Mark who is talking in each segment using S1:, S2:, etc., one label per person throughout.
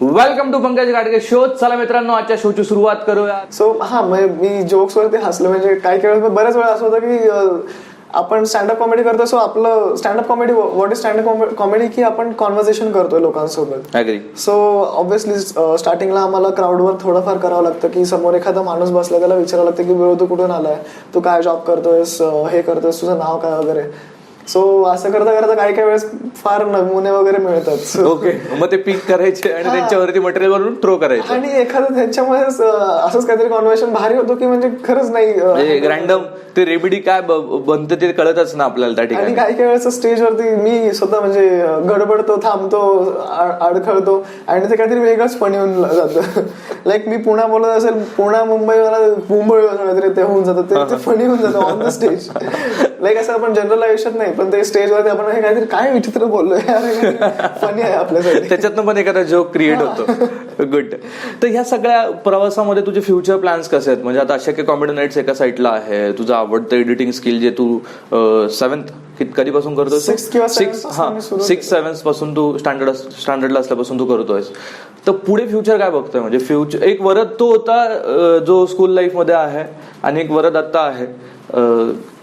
S1: Welcome to Pankaj Gadge show चला मित्रांनो आजच्या शोची सुरुवात करूया.
S2: सो हा मी जोक्स वरती हसलो म्हणजे काही काही वेळेस बऱ्याच वेळा असं होतं की आपण स्टँडअप कॉमेडी करतो सो आपलं standup comedy what is standup comedy की आपण कॉन्व्हर्सेशन करतोय लोकांसोबत. सो ऑब्व्हियसली स्टार्टिंगला आम्हाला क्राऊडवर थोडंफार करावं लागतं की समोर एखादा माणूस बसला त्याला विचारावं लागतं की ब्रो तू कुठून आलाय? तू काय जॉब करतोयस? हे करतोयस? तुझं नाव काय वगैरे? सो असं करता करता काही काही वेळेस फार नमुने वगैरे मिळतात.
S1: ओके मग ते पिक करायचे आणि त्यांच्यावरती मटेरियल बनवून थ्रो करायचे.
S2: आणि एखादं त्यांच्यामध्ये असंच काहीतरी कॉन्व्हर्सेशन भारी होतो की म्हणजे खरंच नाही
S1: रॅन्डम ते रेबिडी काय बनते ते कळतच ना आपल्याला त्या ठिकाणी.
S2: काही काही वेळेस स्टेजवरती मी स्वतः म्हणजे गडबडतो थांबतो अडखळतो आणि ते काहीतरी वेगळंच फणी होऊन जातं. लाईक मी पुन्हा बोलत असेल पुन्हा मुंबई मला मुंबई ते होऊन जातं. ते फणी होऊन जातं ऑन द स्टेज लाईक असं आपण जनरल आयुष्यात नाही पण ते स्टेजवरती आपण हे काहीतरी काय विचित्र बोललोय फनी आहे आपल्यासाठी.
S1: त्याच्यातनं पण एखादा जोक क्रिएट होतो. गुड तर ह्या सगळ्या प्रवासामध्ये तुझे फ्युचर प्लॅन्स कसे आहेत? म्हणजे आता अशक्य कॉमेडी नाईट्स एका साईडला आहे. तुझं आवडतं एडिटिंग स्किल जे तू सेव्हन्थ कधीपासून
S2: किंवा
S1: सिक्स हा सिक्स सेव्हन्थपासून तू स्टँडर्ड स्टँडर्डला असल्यापासून तू करतोयस. तर पुढे फ्युचर काय बघतोय? म्हणजे फ्युचर एक वरद तो होता जो स्कूल लाईफमध्ये आहे आणि एक वरद आता आहे.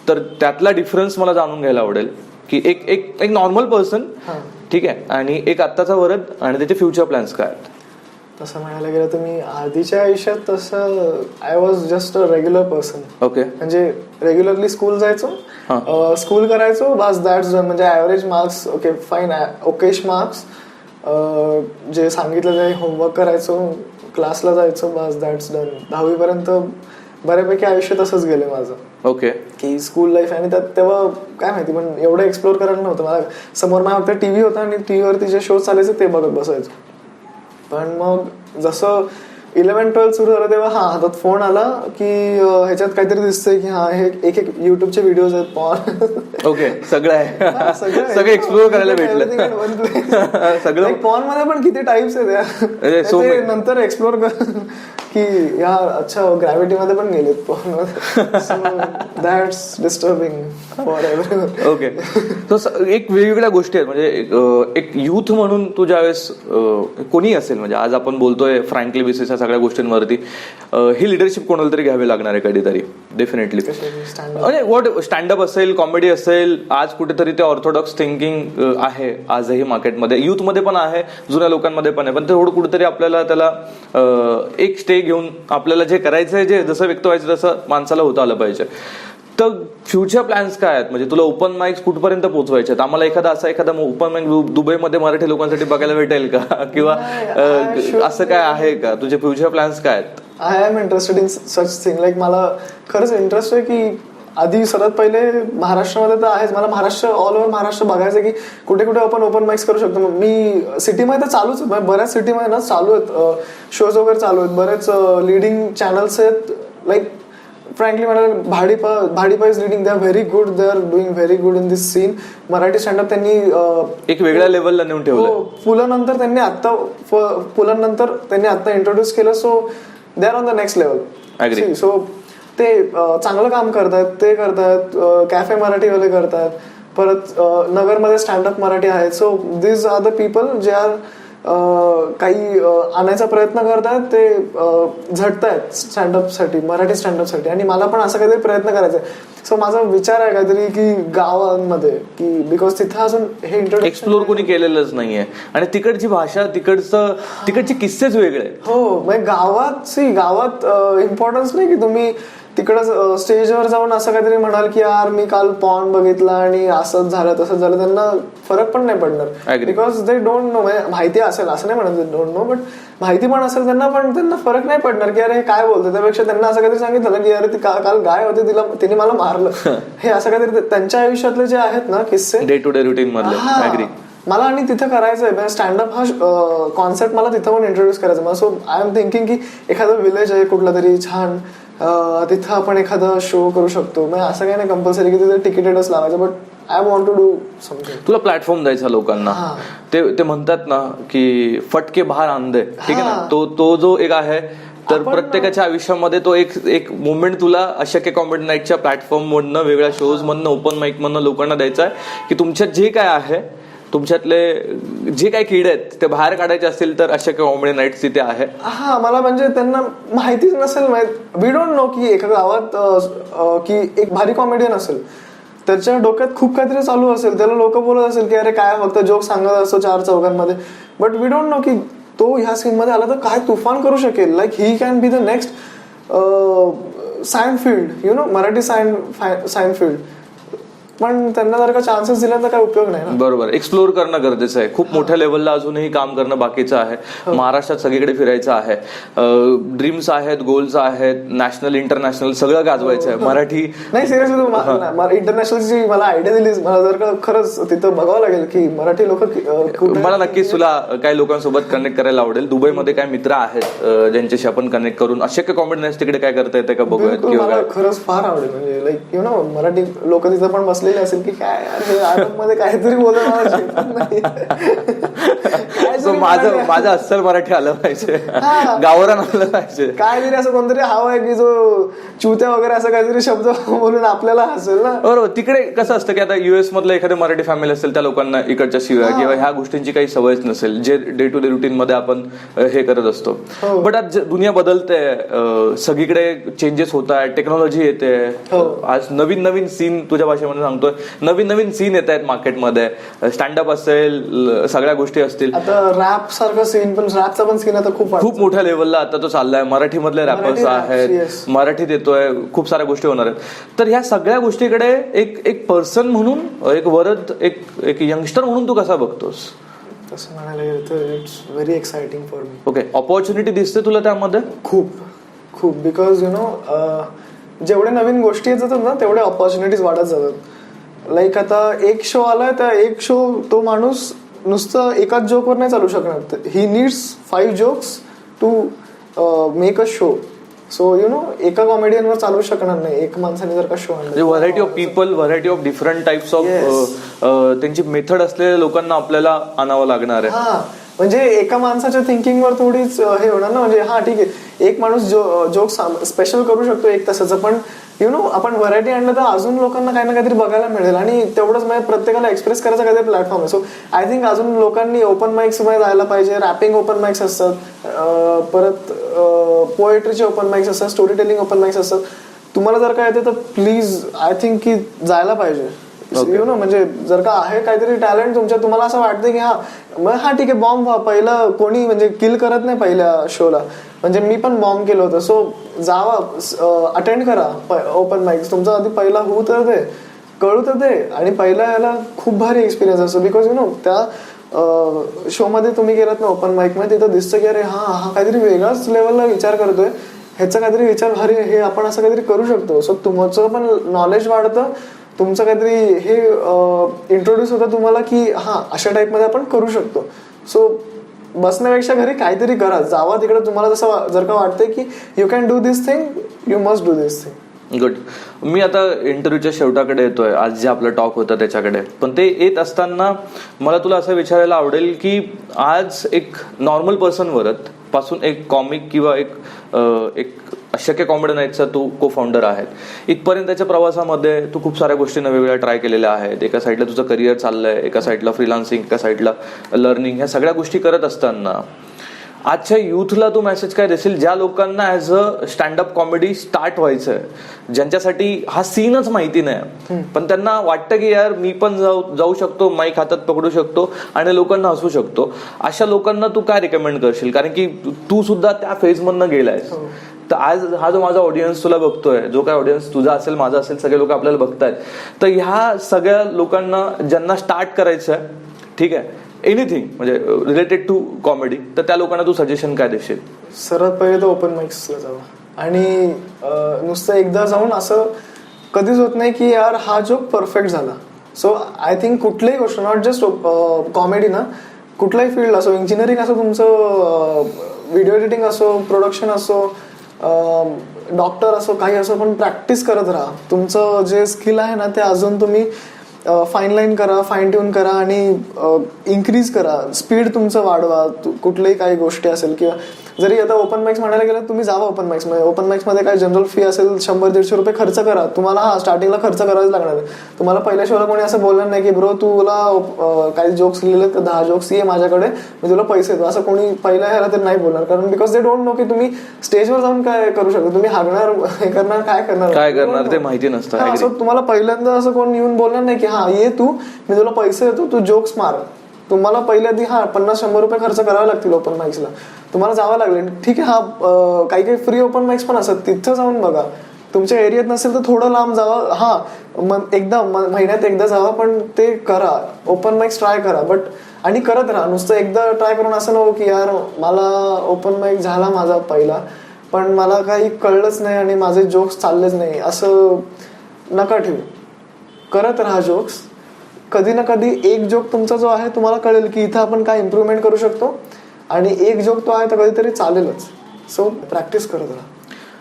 S1: तर त्यातला डिफरन्स मला जाणून घ्यायला आवडेल की एक एक एक नॉर्मल पर्सन ठीक आहे आणि एक आत्ताचा वरद आणि त्याचे फ्युचर प्लॅन्स काय आहेत?
S2: तसं म्हणायला गेलं तर मी आधीच्या आयुष्यात तसं I was just a regular person
S1: okay
S2: म्हणजे रेग्युलरली स्कूल जायचो स्कूल करायचो बस दॅट्स म्हणजे average marks okay fine okayish marks जे सांगितलं ते होमवर्क करायचो क्लासला जायचो बस दॅट्स डन दहावीपर्यंत बऱ्यापैकी आयुष्य तसंच गेलं माझं.
S1: ओके.
S2: की स्कूल लाईफ आणि त्यात तेव्हा काय माहिती पण एवढं एक्सप्लोर करायला नव्हतं. मला समोर माझ्या फक्त टीव्ही होता आणि टीव्हीवरती जे शो चालायचे ते बघत बसायचो. पण मग जसं इलेव्हन ट्वेल्थ सुरू झालं तेव्हा हा हातात फोन आला की ह्याच्यात काहीतरी दिसतंय की हा हे एक एक युट्यूबचे व्हिडिओज आहेत पॉन
S1: ओके सगळं आहे. सगळं एक्सप्लोर करायला भेटलं. सगळं
S2: पॉनमध्ये पण किती टाइप्स आहेत. नंतर एक्सप्लोर कर. की या अच्छा ग्रॅव्हिटी मध्ये पण गेलेत that's disturbing for every
S1: okay एक वेगवेगळ्या गोष्टी आहेत. म्हणजे एक, युथ म्हणून तू ज्यावेळेस कोणी असेल म्हणजे आज आपण बोलतोय फ्रँकली बेसिस या सगळ्या गोष्टींवरती ही लिडरशिप कोणाला तरी घ्यावी लागणार आहे कधीतरी? डेफिनेटली म्हणजे वॉट स्टँडअप असेल कॉमेडी असेल आज कुठेतरी ते ऑर्थोडॉक्स थिंकिंग आहे आजही मार्केटमध्ये युथमध्ये पण आहे जुन्या लोकांमध्ये पण आहे. पण तेवढं कुठेतरी आपल्याला त्याला एक स्टे घेऊन आपल्याला जे करायचं आहे जे जसं व्यक्त व्हायचं तसं माणसाला होता आलं पाहिजे. तर फ्युचर प्लॅन्स काय आहेत? म्हणजे तुला ओपन माइक्स कुठपर्यंत पोहोचवायचे आहेत? आम्हाला एखादा असा एखादा ओपन माइक दुबईमध्ये मराठी लोकांसाठी बघायला भेटेल का? किंवा असं काय आहे का? तुझे फ्युचर प्लॅन्स काय आहेत?
S2: I am interested in such thing like मला खरंच इंटरेस्ट आहे की आधी सर्वात पहिले महाराष्ट्रामध्ये तर आहेच. मला महाराष्ट्र ऑल ओव्हर महाराष्ट्र बघायचं आहे की कुठे कुठे आपण ओपन माइक्स करू शकतो. मी सिटीमध्ये तर चालूच बऱ्याच सिटीमध्ये ना चालू आहेत. शोज वगैरे चालू आहेत. बरेच लिडिंग चॅनल्स आहेत. लाईक फ्रँकली मला Bhadipa Bhadipa is leading they are very good they are doing very good in this scene Marathi standup त्यांनी
S1: एक वेगळ्या लेवलला नेऊन ठेवलं
S2: हो पुलानंतर त्यांनी आता पुलानंतर त्यांनी आता इंट्रोड्यूस केलं. So they are on the next. Level so ते चांगलं काम करतात ते करतात कॅफे मराठीवाले करतात. परत नगरमध्ये स्टँडअप मराठी आहेत. So this are the people जे आर काही आणायचा प्रयत्न करतात ते झटतायत स्टँडअपसाठी मराठी स्टँडअपसाठी. आणि मला पण असं काहीतरी प्रयत्न करायचा सो माझा विचार आहे काहीतरी की गावांमध्ये की बिकॉज तिथं अजून हे इंट्रोडक्शन
S1: एक्सप्लोर कोणी केलेलंच नाहीये. आणि तिकडची भाषा तिकडचं तिकडचे किस्सेच वेगळे
S2: हो म्हणजे गावात सी गावात इम्पॉर्टन्स नाही की तुम्ही तिकडं स्टेजवर जाऊन असं काहीतरी म्हणाल की यार मी काल पॉन बघितला आणि असंच झालं तसंच झालं. त्यांना फरक पण नाही पडणार. बिकॉज दे डोंट नो माहिती असेल असं नाही म्हणत डोंट नो बट माहिती पण असेल त्यांना पण त्यांना फरक नाही पडणार की अरे हे काय बोलते त्यापेक्षा त्यांना असं काहीतरी सांगितलं की अरे ती काल गाय होती तिला तिने मला मारलं. हे असं काहीतरी त्यांच्या आयुष्यातले जे आहेत ना किस्से.
S1: डे टू डे रुटीन मधले
S2: मला आणि तिथं करायचं आहे स्टँडअप हा कॉन्सेप्ट मला तिथं पण इंट्रोड्यूस करायचा. मला सो आय एम थिंकिंग की एखादं विलेज आहे कुठला तरी छान. तिथं आपण एखादा शो करू शकतो. म्हणजे असं काही नाही कंपल्सरी की तिथे तिकीटेडच लावायचं but I want to do something
S1: तुला प्लॅटफॉर्म द्यायचा लोकांना. ते ते म्हणतात ना की फटके बाहेर आणदे ठीक आहे ना? तो तो जो एक आहे तर प्रत्येकाच्या आयुष्यामध्ये तो एक एक मुवमेंट तुला अशक्य कॉमेडी नाईटच्या प्लॅटफॉर्म मधनं वेगळ्या शोज मधनं ओपन माईक मधनं लोकांना द्यायचा आहे की तुमच्यात जे काय आहे तुमच्यातले जे काही किडे आहेत ते बाहेर काढायचे असतील तर अशा कॉमेडी नाईट्स तिथे आहे.
S2: हा मला म्हणजे त्यांना माहितीच नसेल माहीत वी डोंट नो की एका गावात की एक भारी कॉमेडियन असेल. त्याच्या डोक्यात खूप काहीतरी चालू असेल त्याला लोक बोलत असेल की अरे काय फक्त जोक सांगत असतो चार चौघांमध्ये. बट वी डोंट नो की तो ह्या सीन मध्ये आला तर काय तुफान करू शकेल? Like he can be the next Seinfeld you know Marathi Sion Sion field पण त्यांना जर का चान्सेस दिला तर काय उपयोग नाही ना?
S1: बरोबर. एक्सप्लोर करणं गरजेचं आहे. खूप मोठ्या लेवलला अजूनही काम करणं बाकीचं आहे. महाराष्ट्रात सगळीकडे फिरायचं आहे. ड्रीम्स आहेत गोल्स आहेत नॅशनल इंटरनॅशनल सगळं गाजवायचं आहे. मराठी
S2: नाही सिरियसली तू इंटरनॅशनलची मला आयडिया दिलीस. मला जर का खरंच तिथं बघावं लागेल की मराठी लोक
S1: मला नक्कीच तुला काही लोकांसोबत कनेक्ट करायला आवडेल. दुबईमध्ये काय मित्र आहेत ज्यांच्याशी आपण कनेक्ट करून अशक्य कॉमेडी तिकडे काय करता येते का बघूयात किंवा
S2: मला
S1: काय?
S2: खरंच फार आवडेल. म्हणजे लाईक यु नो मराठी लोक तिथं पण बसलेले असेल की काय? हे मध्ये काहीतरी बोलत
S1: माझं माझं अस्सल मराठी आलं पाहिजे.
S2: हा.
S1: गावरान आलं पाहिजे.
S2: काहीतरी असं कोणतरी हवं आहे की जो चुत्या वगैरे असं काहीतरी शब्द बोलून आपल्याला हसेल ना?
S1: बरोबर. तिकडे कसं असतं की आता युएस मधलं एखादं मराठी फॅमिली असेल त्या लोकांना इकडच्या शिव्या किंवा ह्या गोष्टींची काही सवयच नसेल जे डे टू डे रुटीन मध्ये आपण हे करत असतो.
S2: हो.
S1: बट आज जे दुनिया बदलते सगळीकडे चेंजेस होत आहेत टेक्नॉलॉजी येते.
S2: हो.
S1: आज नवीन नवीन सीन तुझ्या भाषेमध्ये सांगतोय. नवीन नवीन सीन येत आहेत मार्केटमध्ये. स्टँडअप असेल सगळ्या गोष्टी असतील.
S2: आता रॅप सारखं सीन पण रॅपचा पण सीन आता खूप.
S1: खूप मोठ्या लेवलला आता तो चाललाय. मराठीमधले रॅपर्स आहेत. मराठीत येतोय. खूप साऱ्या गोष्टी होणार आहेत. तर ह्या सगळ्या गोष्टीकडे एक एक पर्सन म्हणून एक वरद एक एक यंगस्टर म्हणून तू कसा बघतोस?
S2: तसं म्हणायला गेलं तर it's very exciting for me
S1: okay opportunity दिसते तुला त्यामध्ये?
S2: खूप. खूप. बिकॉज यु नो जेवढे नवीन गोष्टी येत जातात ना तेवढे ऑपॉर्च्युनिटीज वाढत जातात. लाईक आता एक शो आलाय त्या एक शो तो माणूस नुसतं एकाच जोकवर नाही चालू शकणार. He needs five jokes to make a show so you know एका कॉमेडियनवर चालू शकणार नाही एक माणसाने जर का शो
S1: म्हणजे variety of people variety of different types of. त्यांची मेथड असलेल्या लोकांना आपल्याला आणावं लागणार आहे.
S2: हा म्हणजे एका माणसाच्या थिंकिंगवर थोडीच अं, हे होणार ना म्हणजे हा ठीक आहे. एक माणूस जो जोक स्पेशल करू शकतो एक तासाचं पण यु नो आपण व्हरायटी आणलं तर अजून लोकांना काही ना काहीतरी बघायला मिळेल. आणि तेवढंच म्हणजे प्रत्येकाला एक्सप्रेस करायचा काहीतरी प्लॅटफॉर्म आहे. सो आय थिंक अजून लोकांनी ओपन माइक्समध्ये जायला पाहिजे. रॅपिंग ओपन माइक्स असतात. परत पोएट्रीचे ओपन माइक्स असतात. स्टोरी टेलिंग ओपन माइक्स असतात. तुम्हाला जर काय येते तर प्लीज आय थिंक की जायला पाहिजे. यु नो म्हणजे जर का आहे काहीतरी टॅलेंट तुमच्या तुम्हाला असं वाटतं की हा मग हा ठीक आहे बॉम्ब पहिलं कोणी म्हणजे किल करत नाही पहिल्या शोला म्हणजे मी पण बॉम्ब केलं होतं. सो जावा अटेंड करा. ओपन माइक तुमचा आधी पहिला होऊ तर दे कळू तर दे. आणि पहिल्या याला खूप भारी एक्सपिरियन्स असतो. बिकॉज यु नो त्या शो मध्ये तुम्ही गेलात ना ओपन माइकमध्ये तिथं दिसतं की अरे हा हा काहीतरी वेगळाच लेवलला विचार करतोय. ह्याचा काहीतरी विचार भारी हे आपण असं काहीतरी करू शकतो. सो तुमचं पण नॉलेज वाढतं. तुमचं काहीतरी हे इंट्रोड्यूस होतं तुम्हाला की हां अशा टाईपमध्ये आपण करू शकतो. सो बसण्यापेक्षा घरी काहीतरी करा. जावा तिकडे तुम्हाला जसं जर का वाटतंय की you can do this thing you must do this thing
S1: good मी आता इंटरव्ह्यूच्या शेवटाकडे येतोय. आज जे आपलं टॉक होतं त्याच्याकडे. पण ते येत असताना मला तुला असं विचारायला आवडेल की आज एक नॉर्मल पर्सन वरत पासून एक कॉमिक किंवा एक एक अशक्य कॉमेडी नाईटचा तू को फाउंडर आहेत इथपर्यंतच्या प्रवासामध्ये तू खूप साऱ्या गोष्टी वेगवेगळ्या ट्राय केलेल्या आहेत. एका साईडला तुझं करिअर चाललंय एका साईडला फ्रीलान्सिंग एका साईडला लर्निंग ह्या सगळ्या गोष्टी करत असताना आजच्या युथला तू मेसेज काय देशील? ज्या लोकांना as a standup comedy start व्हायचंय ज्यांच्यासाठी हा सीनच माहिती नाही. पण त्यांना वाटतं की यार मी पण जाऊ जाऊ शकतो माईक हातात पकडू शकतो आणि लोकांना हसू शकतो. अशा लोकांना तू काय रिकमेंड करशील? कारण की तू सुद्धा त्या फेज मधनं गेलायस. तर आज हा जो माझा ऑडियन्स तुला बघतोय जो काय ऑडियन्स तुझा असेल माझा असेल सगळे लोक आपल्याला बघतायत. तर ह्या सगळ्या लोकांना ज्यांना स्टार्ट करायचं आहे ठीक आहे एनिथिंग म्हणजे रिलेटेड टू कॉमेडी तर त्या लोकांना तू सजेशन काय देशील?
S2: सर्वात पहिले तर ओपन माइक्सला जावं आणि नुसतं एकदा जाऊन असं कधीच होत नाही की यार हा जोक परफेक्ट झाला. सो आय थिंक कुठलीही गोष्ट नॉट जस्ट कॉमेडी ना कुठलाही फील्ड असो इंजिनिअरिंग असो तुमचं व्हिडिओ एडिटिंग असो प्रोडक्शन असो डॉक्टर असो काही असो पण प्रॅक्टिस करत राहा. तुमचं जे स्किल आहे ना ते अजून तुम्ही फाईन लाईन करा फाईन ट्यून करा आणि इन्क्रीज करा. स्पीड तुमचं वाढवा. कुठल्याही काही गोष्टी असेल किंवा जरी आता ओपन माइक्स म्हणायला गेलं तुम्ही जावा ओपन माइक्समध्ये. ओपन माइक्समध्ये काय जनरल फी असेल शंभर दीडशे रुपये खर्च करा. तुम्हाला हा स्टार्टिंगला खर्च करावाच लागणार आहे. तुम्हाला पहिल्या शोला कोणी असं बोलणार नाही की ब्रो तुला काही जोक्स लिहिले तर दहा जोक्स ये माझ्याकडे. मी तुला पैसे देतो. असं कोणी पहिल्या ह्याला तर नाही बोलणार. कारण बिकॉज दे डोंट नो की तुम्ही स्टेजवर जाऊन काय करू शकता. तुम्ही हागणार हे करणार काय करणार?
S1: काय करणार ते माहिती नसतं.
S2: असं तुम्हाला पहिल्यांदा असं कोण येऊन बोलणार नाही की हा ये तू. मी तुला पैसे देतो. तू जोक्स मार. तुम्हाला पहिल्या आधी हा पन्नास शंभर रुपये खर्च करावे लागतील ओपन माईक्सला तुम्हाला जावं लागेल. ठीक आहे हा काही काही फ्री ओपन माईक्स पण असतात. तिथं जाऊन बघा. तुमच्या एरियात नसेल तर थोडं लांब जावा. हा मग एकदा म- महिन्यात एकदा जावा पण ते करा. ओपन माईक्स ट्राय करा. बट आणि करत राहा. नुसतं एकदा ट्राय करून असं नको की यार मला ओपन माईक झाला माझा पहिला. पण मला काही कळलंच नाही आणि माझे जोक्स चाललेच नाही. असं नका ठेवू. करत राहा जोक्स कधी ना कधी एक जोक तुमचा जो आहे तुम्हाला कळेल की इथं आपण काय इम्प्रूव्हमेंट करू शकतो. आणि एक जोक तो आहे तर कधीतरी चालेलच. सो प्रॅक्टिस करत राहा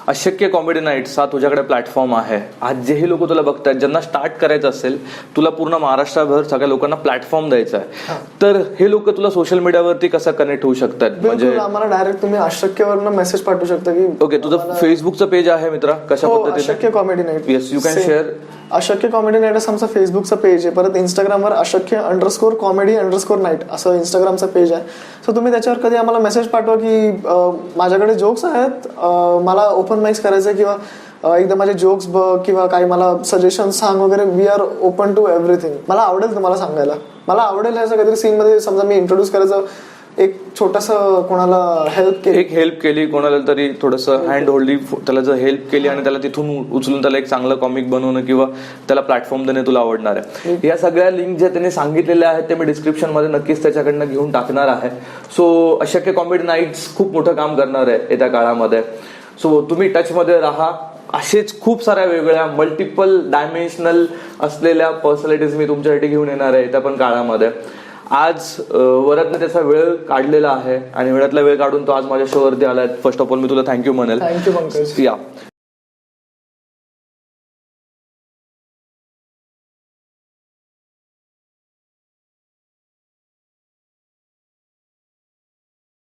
S1: अशक्य कॉमेडी नाईट्स हा तुझ्याकडे प्लॅटफॉर्म आहे. आज जेही लोक तुला बघतात ज्यांना स्टार्ट करायचं असेल तुला पूर्ण महाराष्ट्राभर सगळ्या लोकांना प्लॅटफॉर्म द्यायचा आहे. तर हे लोक तुला सोशल मीडियावरती कसं कनेक्ट होऊ शकतात? म्हणजे
S2: आम्हाला डायरेक्ट तुम्ही अशक्यवरनं मेसेज पाठवू शकता की
S1: ओके तुझं फेसबुकचं पेज आहे मित्रा कशा
S2: हो
S1: पद्धतीने?
S2: Ashakya comedy night
S1: Yes, you can share.
S2: Ashakya comedy night असं आमचं फेसबुकचं पेज आहे. परत इंस्टाग्रामवर अशक्य अंडरस्कोर कॉमेडी अंडरस्कोर नाईट असं इंस्टाग्रामचं पेज आहे. सो तुम्ही त्याच्यावर कधी आम्हाला मेसेज पाठवा की माझ्याकडे जोक्स आहेत. मला ओपन माइक्स करायचं किंवा एकदम एकदा माझे जोक्स बघ किंवा काही मला सजेशन सांग वगैरे. We are open to everything मला आवडेल तुम्हाला सांगायला. मला आवडेल ह्याचं काहीतरी सीनमध्ये समजा मी इंट्रोड्यूस करायचं एक छोटस कोणाला हेल्प केली?
S1: एक हेल्प केली कोणाला तरी थोडस हँड होल्डिंग त्याला जर हेल्प केली आणि त्याला तिथून उचलून त्याला एक चांगलं कॉमिक बनवणं किंवा त्याला प्लॅटफॉर्म देणे तुला आवडणार आहे. या सगळ्या लिंक ज्या त्यांनी सांगितलेल्या आहेत ते मी डिस्क्रिप्शनमध्ये नक्कीच त्याच्याकडनं घेऊन टाकणार आहे. सो अशक्य कॉमेडी नाईट्स खूप मोठं काम करणार आहे येत्या काळामध्ये. सो तुम्ही टच मध्ये राहा. असेच खूप साऱ्या वेगळ्या मल्टिपल डायमेन्शनल असलेल्या पर्सनॅलिटीज मी तुमच्यासाठी घेऊन येणार आहे त्या पण काळामध्ये. आज अं, वरदने त्याचा वेळ काढलेला आहे आणि वेळातला वेळ काढून तो आज माझ्या शोवरती आलाय. फर्स्ट ऑफ ऑल मी तुला थँक्यू म्हणेल.
S2: थँक्यू
S1: या.